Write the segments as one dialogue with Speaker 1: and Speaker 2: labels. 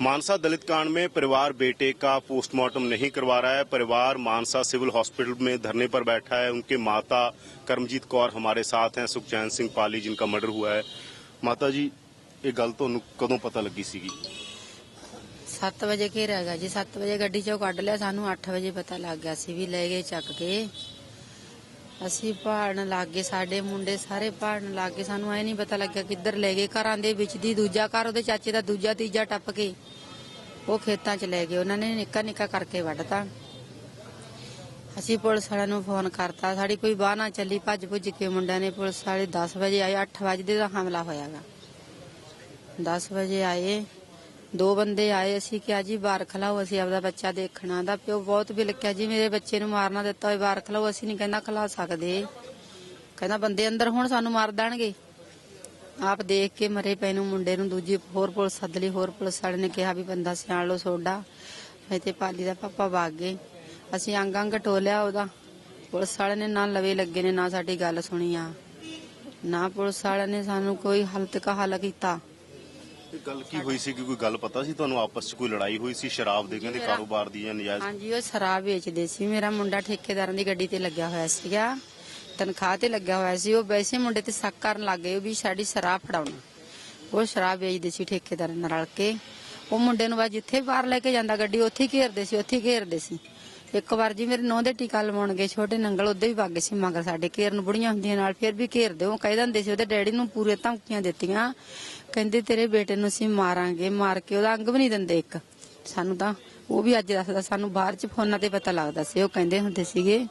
Speaker 1: मानसा दलित कांड में परिवार बेटे का पोस्टमार्टम नहीं करवा रहा है परिवार मानसा सिविल हॉस्पिटल में धरने पर बैठा है उनके माता करमजीत कौर हमारे साथ हैं सुखचैन सिंह पाली जिनका मर्डर हुआ है ਮਾਤਾ ਜੀ ਇਹ ਗੱਲ ਤੁਹਾਨੂੰ ਕਦੋਂ ਪਤਾ ਲੱਗੀ ਸੀਗੀ
Speaker 2: 7 ਵਜੇ ਘੇਰਿਆ ਹੈਗਾ ਜੀ 7 ਵਜੇ ਗੱਡੀ ਚੋਂ ਕੱਢ ਲਿਆ ਸਾਨੂੰ 8 ਵਜੇ ਪਤਾ ਲੱਗ ਗਿਆ ਸੀ ਵੀ ਲੈ ਗਏ ਚੱਕ ਕੇ ਅਸੀਂ ਭਾੜਨ ਲੱਗ ਗਏ ਸਾਡੇ ਮੁੰਡੇ ਸਾਰੇ ਭਾੜਨ ਲੱਗ ਗਏ ਸਾਨੂੰ ਐ ਨਹੀਂ ਪਤਾ ਲੱਗਿਆ ਕਿੱਧਰ ਲੈ ਗਏ। ਘਰਾਂ ਦੇ ਵਿੱਚ ਦੀ ਦੂਜਾ ਘਰ, ਉਹਦੇ ਚਾਚੇ ਦਾ ਦੂਜਾ ਤੀਜਾ ਟੱਪ ਕੇ ਉਹ ਖੇਤਾਂ 'ਚ ਲੈ ਗਏ। ਉਹਨਾਂ ਨੇ ਨਿੱਕਾ ਨਿੱਕਾ ਕਰਕੇ ਵੱਢਤਾ। ਅਸੀਂ ਪੁਲਿਸ ਵਾਲਿਆਂ ਨੂੰ ਫੋਨ ਕਰਤਾ। ਸਾਡੀ ਕੋਈ ਬਾਹ ਨਾ ਚੱਲੀ, ਭੱਜ ਭੁੱਜ ਕੇ ਮੁੰਡਿਆਂ ਨੇ ਪੁਲਿਸ ਵਾਲੇ 10 ਵਜੇ ਆਏ 8 ਵਜੇ ਦਾ ਹਮਲਾ ਹੋਇਆਗਾ 10 ਵਜੇ ਆਏ। ਦੋ ਬੰਦੇ ਆਏ, ਅਸੀਂ ਕਿਹਾ ਜੀ ਬਾਹਰ ਖਲਾਓ, ਅਸੀਂ ਆਪਦਾ ਬੱਚਾ ਦੇਖਣਾ ਦਾ ਪਿਓ ਬਹੁਤ ਵੀ ਜੀ, ਮੇਰੇ ਬੱਚੇ ਨੂੰ ਮਾਰਨਾ ਦਿੱਤਾ ਹੋਏ, ਬਾਹਰ ਖਲਾਓ, ਅਸੀਂ ਨਹੀਂ ਕਹਿੰਦਾ ਖਲਾ ਸਕਦੇ। ਕਹਿੰਦਾ ਬੰਦੇ ਅੰਦਰ ਹੁਣ, ਸਾਨੂੰ ਮਾਰ ਦੇਣਗੇ। ਆਪ ਦੇਖ ਕੇ ਮਰੇ ਪੈ ਨੂੰ ਮੁੰਡੇ ਨੂੰ, ਦੂਜੀ ਹੋਰ ਪੁਲਿਸ ਸੱਦ ਲਈ ਹੋਰ ਪੁਲਿਸ ਵਾਲੇ ਨੇ ਕਿਹਾ ਵੀ ਬੰਦਾ ਸਿਆਣ ਲੋ ਸੋਡਾ। ਤੇ ਪਾਲੀ ਦਾ ਪਾਪਾ ਭਾਗ ਗਏ। ਅਸੀਂ ਅੰਗ ਅੰਗ ਟੋਲਿਆ ਉਹਦਾ। ਪੁਲਿਸ ਵਾਲੇ ਨੇ ਨਾ ਲਵੇ ਲੱਗੇ ਨੇ, ਨਾ ਸਾਡੀ ਗੱਲ ਸੁਣੀ ਆ। ਨਾ ਪੁਲਿਸ ਵਾਲਿਆਂ ਨੇ ਸਾਨੂੰ ਕੋਈ ਹਲਤ ਕਾ ਹੱਲ ਕੀਤਾ।
Speaker 1: ਇਹ ਗੱਲ ਕੀ ਹੋਈ ਸੀ ਕਿ ਕੋਈ ਗੱਲ ਪਤਾ ਸੀ? ਤੁਹਾਨੂੰ ਆਪਸ 'ਚ ਕੋਈ ਲੜਾਈ ਹੋਈ ਸੀ? ਸ਼ਰਾਬ ਦੇ ਕਹਿੰਦੇ ਕਾਰੋਬਾਰ ਦੀ ਜਾਂ ਨਜਾਇਜ਼?
Speaker 2: ਹਾਂਜੀ ਉਹ ਸ਼ਰਾਬ ਵੇਚਦੇ ਸੀ। ਮੇਰਾ ਮੁੰਡਾ ਠੇਕੇਦਾਰਾਂ ਦੀ ਗੱਡੀ ਤੇ ਲੱਗਿਆ ਹੋਇਆ ਸੀਗਾ। ਤਨਖਾਹ ਤੇ ਲੱਗਿਆ ਹੋਇਆ ਸੀ। ਉਹ ਵੈਸੇ ਮੁੰਡੇ ਤੇ ਸ਼ੱਕ ਕਰਨ ਲੱਗ ਗਏ ਵੀ ਸਾਡੀ ਸ਼ਰਾਬ ਫੜਾਉਣਾ। ਉਹ ਸ਼ਰਾਬ ਵੇਚਦੇ ਸੀ ਠੇਕੇਦਾਰਾਂ ਨਾਲ ਰਲ ਕੇ। ਉਹ ਮੁੰਡੇ ਨੂੰ ਬਾਅਦ ਜਿੱਥੇ ਬਾਹਰ ਲੈ ਕੇ ਜਾਂਦਾ ਗੱਡੀ ਉੱਥੇ ਹੀ ਘੇਰਦੇ ਸੀ ਉੱਥੇ ਹੀ ਘੇਰਦੇ ਸੀ। ਇੱਕ ਵਾਰ ਜੀ ਮੇਰੇ ਨੌਂ ਦੇ ਟੀਕਾ ਲਵਾਉਣ ਗਏ, ਛੋਟੇ ਨੰਗਲ ਉਹਦੇ ਵੀ ਵਗ ਸੀ ਮਗਰ ਸਾਡੇ ਘੇਰਨ ਬੁੜੀਆਂ ਹੁੰਦੀਆਂ ਨਾਲ, ਫਿਰ ਵੀ ਘੇਰਦੇ ਉਹ ਕਹਿ ਦਿੰਦੇ ਸੀ ਉਹਦੇ ਡੈਡੀ ਨੂੰ ਪੂਰੇ ਧਮਕੀਆਂ ਦਿੱਤੀਆਂ, ਕਹਿੰਦੇ ਤੇਰੇ ਬੇਟੇ ਨੂੰ ਅਸੀਂ ਮਾਰਾਂਗੇ, ਮਾਰ ਕੇ ਉਹਦਾ ਅੰਗ ਵੀ ਨਹੀਂ ਦਿੰਦੇ ਇੱਕ। ਸਾਨੂੰ ਤਾਂ, ਉਹ ਵੀ ਅੱਜ ਦੱਸਦਾ, ਸਾਨੂੰ ਬਾਹਰ ਚ ਫੋਨਾਂ ਤੇ ਪਤਾ ਲੱਗਦਾ ਸੀ, ਉਹ ਕਹਿੰਦੇ ਹੁੰਦੇ ਸੀਗੇ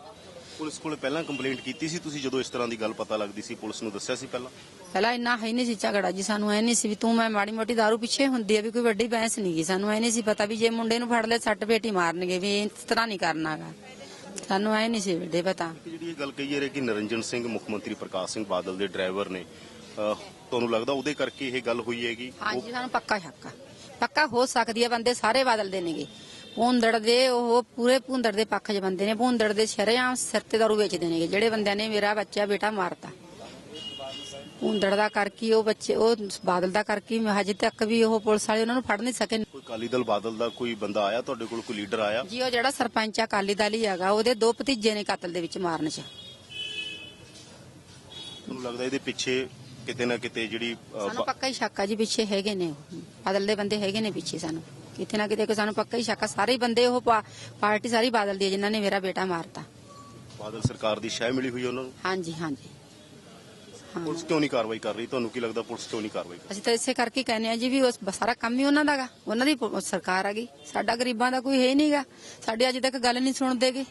Speaker 1: ਪੁਲਿਸ ਕੋਲੇ ਪਹਿਲਾਂ ਕੰਪਲੇਂਟ ਕੀਤੀ ਸੀ? ਤੁਸੀਂ ਜਦੋਂ ਇਸ ਤਰ੍ਹਾਂ ਦੀ ਗੱਲ ਪਤਾ ਲੱਗਦੀ ਸੀ ਪੁਲਿਸ ਨੂੰ ਦੱਸਿਆ ਸੀ ਪਹਿਲਾਂ?
Speaker 2: ਪਹਿਲਾਂ ਇੰਨਾ ਹੈ ਨਹੀਂ ਸੀ ਝਗੜਾ ਜੀ ਸਾਨੂੰ ਐ ਨਹੀਂ ਸੀ ਵੀ ਤੂੰ ਮੈਂ ਮਾੜੀ ਮੋਟੀ ਦਾਰੂ ਪਿੱਛੇ ਹੁੰਦੀ ਆ ਵੀ ਕੋਈ ਵੱਡੀ ਬਹਿਸ ਨਹੀਂ ਗਈ। ਸਾਨੂੰ ਐ ਨਹੀਂ ਸੀ ਪਤਾ ਵੀ ਜੇ ਮੁੰਡੇ ਨੂੰ ਫੜ ਲਿਆ ਸੱਟ ਪੇਟੀ ਮਾਰਨਗੇ ਵੀ ਇਸ ਤਰ੍ਹਾਂ ਨਹੀਂ ਕਰਨਾਗਾ ਸਾਨੂੰ ਐ ਨਹੀਂ ਸੀ ਵੱਡੇ ਪਤਾ।
Speaker 1: ਜਿਹੜੀ ਇਹ ਗੱਲ ਕਹੀ ਰਹੀ ਕਿ ਨਰਿੰਜਨ ਸਿੰਘ ਮੁੱਖ ਮੰਤਰੀ ਪ੍ਰਕਾਸ਼ ਸਿੰਘ ਬਾਦਲ ਦੇ ਡਰਾਈਵਰ ਨੇ ਤੁਹਾਨੂੰ ਲੱਗਦਾ ਉਹਦੇ ਕਰਕੇ ਇਹ ਗੱਲ ਹੋਈ ਹੈਗੀ?
Speaker 2: ਹਾਂਜੀ ਸਾਨੂੰ ਪੱਕਾ ਸ਼ੱਕ ਆ। ਪੱਕਾ ਹੋ ਸਕਦੀ ਹੈ ਬੰਦੇ ਸਾਰੇ ਬਦਲਦੇ ਨੇਗੇ। ਭੂੰਦੜ ਦੇ ਉਹ ਪੂਰੇ ਭੂੰਦੜ ਦੇ ਪੱਖ 'ਚ ਬੰਦੇ ਨੇ। ਭੂੰਦੜ ਦੇ ਸ਼ਰੇਆਮ ਸਿਰ ਤੇ ਦਾਰੂ ਵੇਚਦੇ ਨੇਗੇ। ਜਿਹੜੇ ਬੰਦਿਆਂ ਨੇ ਮੇਰਾ ਬੱਚਾ ਬੇਟਾ ਮਾਰਤਾ। ਭੂੰਦੜ ਦਾ ਕਰਕੇ ਉਹ ਬੱਚੇ ਉਹ ਬਾਦਲ ਦਾ ਕਰਕੇ ਹਜੇ ਤੱਕ ਵੀ ਉਹ ਪੁਲਿਸ ਵਾਲੇ ਉਹਨਾਂ ਨੂੰ ਫੜ ਨਹੀਂ ਸਕੇ।
Speaker 1: ਕੋਈ ਅਕਾਲੀ ਦਲ ਬਾਦਲ ਦਾ ਕੋਈ ਬੰਦਾ ਆਇਆ? ਤੁਹਾਡੇ ਕੋਲ ਕੋਈ ਲੀਡਰ ਆਇਆ?
Speaker 2: ਜੀ ਉਹ ਜਿਹੜਾ ਸਰਪੰਚ ਆ ਅਕਾਲੀ ਦਲ ਹੀ ਹੈਗਾ ਉਹਦੇ ਦੋ ਭਤੀਜੇ ਨੇ ਕਤਲ ਦੇ ਵਿੱਚ ਮਾਰਨ 'ਚ।
Speaker 1: ਤੁਹਾਨੂੰ ਲੱਗਦਾ ਇਹਦੇ ਪਿੱਛੇ ਕਿਤੇ ਨਾ ਕਿਤੇ ਜਿਹੜੀ
Speaker 2: ਸਾਨੂੰ ਪੱਕਾ ਹੀ ਸ਼ੱਕ ਆ ਜੀ ਪਿੱਛੇ ਹੈਗੇ ਨੇ ਉਹ। ਬਾਦਲ ਦੇ ਬੰਦੇ ਹੈਗੇ ਨੇ ਪਿੱਛੇ ਸਾਨੂੰ। ਕਿਤੇ ਨਾ ਕਿਤੇ ਕੋਈ ਸਾਨੂੰ ਪੱਕਾ ਹੀ ਸ਼ੱਕ ਆ ਸਾਰੇ ਹੀ ਬੰਦੇ ਉਹ ਪਾ- ਪਾਰਟੀ ਸਾਰੀ ਬਾਦਲ ਦੀ ਹੈ ਜਿਨ੍ਹਾਂ ਨੇ ਮੇਰਾ ਬੇਟਾ ਮਾਰਤਾ।
Speaker 1: ਬਾਦਲ ਸਰਕਾਰ ਦੀ ਸ਼ਹਿ ਮਿਲੀ ਹੋਈ ਉਹਨਾਂ ਨੂੰ?
Speaker 2: ਹਾਂਜੀ ਹਾਂਜੀ। ਹਾਂ।
Speaker 1: ਪੁਲਿਸ ਕਿਉਂ ਨਹੀਂ ਕਾਰਵਾਈ ਕਰ ਰਹੀ? ਤੁਹਾਨੂੰ ਕੀ ਲੱਗਦਾ ਪੁਲਿਸ ਕਿਉਂ ਨਹੀਂ ਕਾਰਵਾਈ ਕਰ
Speaker 2: ਅਸੀਂ ਤਾਂ ਇਸੇ ਕਰਕੇ ਕਹਿੰਦੇ ਆ ਜੀ ਵੀ ਉਸ ਸਾਰਾ ਕੰਮ ਹੀ ਉਹਨਾਂ ਦਾਗਾ ਉਹਨਾਂ ਦੀ ਪ- ਸਰਕਾਰ ਹੈਗੀ ਸਾਡਾ ਗਰੀਬਾਂ ਦਾ ਕੋਈ ਹੈ ਹੀ ਨਹੀਂਗਾ ਸਾਡੇ ਅੱਜ ਤੱਕ ਗੱਲ ਨਹੀਂ ਸੁਣਦੇਗੇ।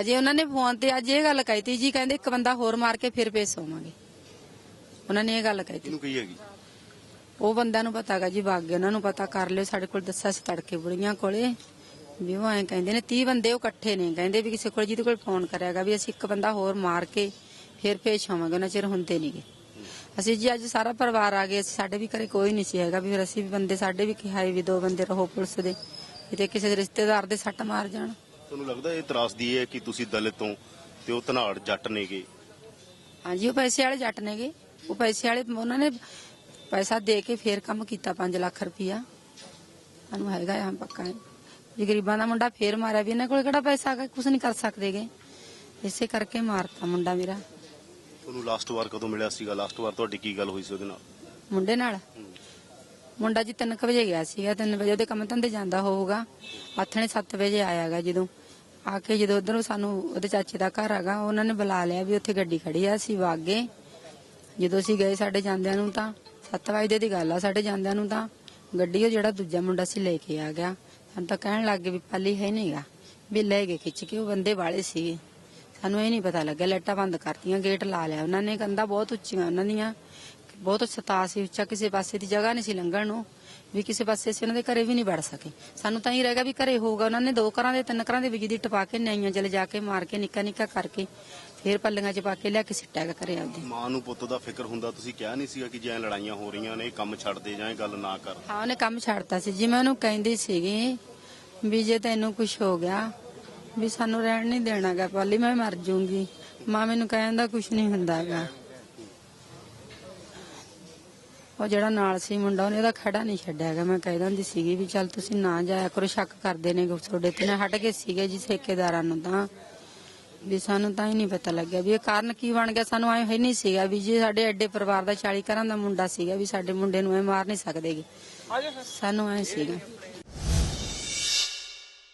Speaker 2: ਹਜੇ ਉਹਨਾਂ ਨੇ ਫੋਨ ਤੇ ਅੱਜ ਇਹ ਗੱਲ ਕਹੀਤੀ ਜੀ ਕਹਿੰਦੇ ਇੱਕ ਬੰਦਾ ਹੋਰ ਮਾਰ ਕੇ ਫਿਰ ਪੇਸ਼ ਹੋਵਾਂਗੇ ਉਹਨਾਂ ਨੇ ਇਹ ਗੱਲ ਕਹੀਤੀ।
Speaker 1: ਕਿਹਨੂੰ ਕਹੀ ਹੈਗੀ?
Speaker 2: ਉਹ ਬੰਦਿਆਂ ਨੂੰ ਪਤਾਗਾ ਜੀ ਵਗ ਗਿਆ ਉਹਨਾਂ ਨੂੰ ਪਤਾ ਕਰ ਲਿਓ ਸਾਡੇ ਕੋਲ ਦੱਸਿਆ ਸੀ ਤੜਕੇ ਬੁੜੀਆਂ ਕੋਲੇ। ਵੀ ਉਹ ਐਂ ਕਹਿੰਦੇ ਨੇ 30 ਬੰਦੇ ਉਹ ਇਕੱਠੇ ਨੇ ਕਹਿੰਦੇ ਵੀ ਕਿਸੇ ਕੋਲ ਜਿਹਦੇ ਕੋਲ ਫੋਨ ਕਰਿਆਗਾ ਵੀ ਅਸੀਂ ਇੱਕ ਬੰਦਾ ਹੋਰ ਮਾਰ ਕੇ ਫਿਰ ਪੇਸ਼ ਹੋਵਾਂਗੇ ਉਹਨਾਂ ਚਿਰ ਹੁੰਦੇ ਨਹੀਂਗੇ ਅਸੀਂ ਜੀ ਅੱਜ ਸਾਰਾ ਪਰਿਵਾਰ ਆ ਗਏ ਅਸੀਂ ਸਾਡੇ ਵੀ ਘਰੇ ਕੋਈ ਨਹੀਂ ਸੀ ਹੈਗਾ ਵੀ ਫਿਰ ਅਸੀਂ ਵੀ ਬੰਦੇ ਸਾਡੇ ਵੀ ਕਿਹਾ ਵੀ ਦੋ ਬੰਦੇ ਰਹੋ ਪੁਲਿਸ ਦੇ ਕਿਤੇ ਕਿਸੇ ਦੇ ਰਿਸ਼ਤੇਦਾਰ ਦੇ ਸੱਟ ਮਾਰ ਜਾਣ।
Speaker 1: ਤੁਹਾਨੂੰ ਲੱਗਦਾ ਇਹ ਤਰਾਸਦੀ ਹੈ ਕਿ ਤੁਸੀਂ ਦਲਿਤ ਤੋਂ ਤੇ ਉਹ ਧਨਾੜ ਜੱਟ ਨੇਗੇ?
Speaker 2: ਹਾਂਜੀ ਉਹ ਪੈਸੇ ਵਾਲੇ ਜੱਟ ਨੇਗੇ। ਉਹ ਪੈਸੇ ਵਾਲੇ ਉਹਨਾਂ ਨੇ ਪੈਸਾ ਦੇ ਕੇ ਫੇਰ ਕੰਮ ਕੀਤਾ 5 ਲੱਖ ਰੁਪਇਆ। ਸਾਨੂੰ ਹੈਗਾ ਆ ਪੱਕਾ ਜੇ ਗਰੀਬਾਂ ਦਾ ਮੁੰਡਾ ਫੇਰ ਮਾਰਿਆ ਵੀ ਇਹਨਾਂ ਕੋਲ ਕਿਹੜਾ ਪੈਸਾ ਹੈਗਾ? ਕੁਝ ਨਹੀਂ ਕਰ ਸਕਦੇਗੇ। ਇਸੇ ਕਰਕੇ ਮਾਰਤਾ ਮੁੰਡਾ ਮੇਰਾ।
Speaker 1: ਤੁਹਾਨੂੰ ਲਾਸਟ ਵਾਰ ਕਦੋਂ ਮਿਲਿਆ ਸੀਗਾ? ਲਾਸਟ ਵਾਰ ਤੁਹਾਡੀ ਕੀ ਗੱਲ ਹੋਈ ਸੀ ਉਹਦੇ ਨਾਲ?
Speaker 2: ਮੁੰਡੇ ਨਾਲ? ਮੁੰਡਾ ਜੀ 3 ਵਜੇ ਗਿਆ ਸੀਗਾ। 3 ਵਜੇ ਉਹਦੇ ਕੰਮ ਧੰਦੇ ਜਾਂਦਾ ਹੋਊਗਾ। ਆਥਣੇ 7 ਵਜੇ ਆਇਆਗਾ ਜਦੋਂ। ਆ ਕੇ ਜਦੋਂ ਉਧਰੋਂ ਸਾਨੂੰ ਉਹਦੇ ਚਾਚੇ ਦਾ ਘਰ ਹੈਗਾ ਉਹਨਾਂ ਨੇ ਬੁਲਾ ਲਿਆ ਵੀ ਉੱਥੇ ਗੱਡੀ ਖੜੀ ਆ ਅਸੀਂ ਵਾਗੇ। ਜਦੋਂ ਅਸੀਂ ਗਏ ਸਾਡੇ ਜਾਂਦਿਆਂ ਨੂੰ ਤਾਂ 7 ਵਜੇ ਦੀ ਗੱਲ ਆ, ਸਾਡੇ ਜਾਂਦਿਆਂ ਨੂੰ ਤਾਂ ਗੱਡੀ ਉਹ ਜਿਹੜਾ ਦੂਜਾ ਮੁੰਡਾ ਸੀ ਲੈ ਕੇ ਆ ਗਿਆ। ਸਾਨੂੰ ਤਾਂ ਕਹਿਣ ਲੱਗ ਗਏ ਵੀ ਪਾਲੀ ਹੈ ਨਹੀਂਗਾ ਵੀ ਲੈ ਗਏ ਖਿੱਚ ਕੇ ਉਹ ਬੰਦੇ ਵਾਲੇ ਸੀਗੇ। ਸਾਨੂੰ ਇਹ ਨਹੀਂ ਪਤਾ ਲੱਗਿਆ, ਲਾਈਟਾਂ ਬੰਦ ਕਰਤੀਆਂ, ਗੇਟ ਲਾ ਲਿਆ ਉਹਨਾਂ ਨੇ, ਕੰਧਾਂ ਬਹੁਤ ਉੱਚੀਆਂ ਉਹਨਾਂ ਦੀਆਂ। ਬਹੁਤ ਸਤਾ ਸੀ ਉੱਚਾ ਕਿਸੇ ਪਾਸੇ ਦੀ ਜਗ੍ਹਾ ਨਹੀਂ ਸੀ ਲੰਘਣ ਨੂੰ ਵੀ ਕਿਸੇ ਪਾਸੇ ਅਸੀਂ ਉਹਨਾਂ ਦੇ ਘਰੇ ਵੀ ਨਹੀਂ ਵੜ ਸਕੇ। ਸਾਨੂੰ ਤਾਂ ਹੀ ਰਹਿ ਗਿਆ ਵੀ ਘਰੇ ਹੋਊਗਾ ਉਹਨਾਂ ਨੇ ਦੋ ਘਰਾਂ ਦੇ ਤਿੰਨ ਘਰਾਂ ਦੇ ਬਿਜਲੀ ਟਪਾ ਕੇ ਨਿਆਈਆਂ ਚਲੇ ਜਾ ਕੇ ਮਾਰ ਕੇ ਨਿੱਕਾ ਨਿੱਕਾ ਕਰਕੇ ਫੇਰ ਪੱਲੀਆਂ 'ਚ ਪਾ ਕੇ ਲਿਆ ਕੇ ਸਿੱਟਿਆ ਘਰੇ ਆਪਦੇ।
Speaker 1: ਮਾਂ ਨੂੰ ਪੁੱਤ ਦਾ ਫਿਕਰ ਹੁੰਦਾ ਤੁਸੀਂ ਕਿਹਾ ਨਹੀਂ ਸੀਗਾ ਕਿ ਜੇ ਐਂ ਲੜਾਈਆਂ ਹੋ ਰਹੀਆਂ ਨੇ ਇਹ ਕੰਮ ਛੱਡ ਦੇ ਜਾਂ ਇਹ ਗੱਲ ਨਾ ਕਰ।
Speaker 2: ਹਾਂ ਉਹਨੇ ਕੰਮ ਛੱਡਤਾ ਸੀ। ਜੀ ਮੈਂ ਉਹਨੂੰ ਕਹਿੰਦੀ ਸੀਗੀ ਵੀ ਜੇ ਤੈਨੂੰ ਕੁਝ ਹੋ ਗਿਆ ਵੀ ਸਾਨੂੰ ਰਹਿਣ ਨਹੀਂ ਦੇਣਾਗਾ ਪਾਲੀ ਮੈਂ ਮਰ ਜਾਊਂਗੀ ਮਾਂ ਮੈਨੂੰ ਕਹਿੰਦਾ ਕੁਝ ਨਹੀਂ ਹੁੰਦਾਗਾ ਉਹ ਜਿਹੜਾ ਨਾਲ ਸੀ ਮੁੰਡਾ ਉਹਨੇ ਉਹਦਾ ਖੜਾ ਨਹੀਂ ਛੱਡਿਆ ਹੈਗਾ। ਮੈਂ ਕਹਿ ਦਿੰਦੀ ਸੀਗੀ ਵੀ ਚੱਲ ਤੁਸੀਂ ਨਾ ਜਾਇਆ ਕਰੋ ਸ਼ੱਕ ਕਰਦੇ ਨੇ ਤੁਹਾਡੇ ਤੇ। ਨਾ ਹਟ ਗਏ ਸੀਗੇ ਜੀ ਠੇਕੇਦਾਰਾਂ ਨੂੰ ਤਾਂ। ਵੀ ਸਾਨੂੰ ਤਾਂ ਹੀ ਨਹੀਂ ਪਤਾ ਲੱਗਿਆ ਵੀ ਇਹ ਕਾਰਨ ਕੀ ਬਣ ਗਿਆ। ਸਾਨੂੰ ਐ ਹੈ ਨਹੀਂ ਸੀਗਾ ਵੀ ਜੇ ਸਾਡੇ ਐਡੇ ਪਰਿਵਾਰ ਦਾ 40 ਘਰਾਂ ਦਾ ਮੁੰਡਾ ਸੀਗਾ ਵੀ ਸਾਡੇ ਮੁੰਡੇ ਨੂੰ ਐ ਮਾਰ ਨਹੀਂ ਸਕਦੇਗੇ। ਸਾਨੂੰ ਐ ਸੀਗਾ।